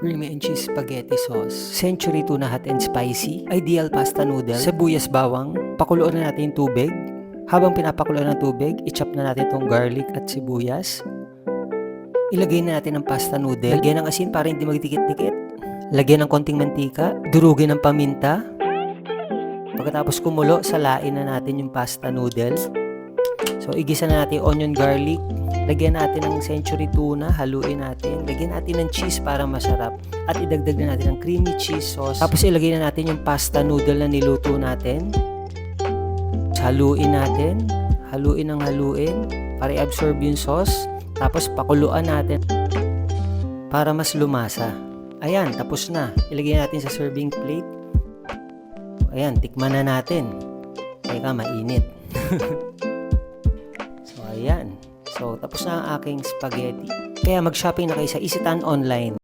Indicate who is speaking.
Speaker 1: creamy and cheese spaghetti sauce, century tuna hot and spicy, ideal pasta noodle, sibuyas bawang, pakuluan na natin tubig. Habang pinapakuluan ng tubig, i-chop na natin itong garlic at sibuyas. Ilagay na natin ang pasta noodle. Lagyan ng asin para hindi magdikit-dikit. Lagyan ng konting mantika. Durugin ng paminta. Pagkatapos kumulo, salain na natin yung pasta noodles. So, igisa na natin onion garlic. Lagyan natin ng century tuna, haluin natin. Lagyan natin ng cheese para masarap. At idagdag na natin ng creamy cheese sauce. Tapos ilagay na natin yung pasta noodle na niluto natin. Haluin natin. Haluin ng haluin para i-absorb yung sauce. Tapos pakuluan natin para mas lumasa. Ayan, tapos na. Ilagay natin sa serving plate. Ayan, tikman na natin. Teka, mainit. ayan. So, tapos na ang aking spaghetti. Kaya mag-shopping na kayo sa Isitan Online.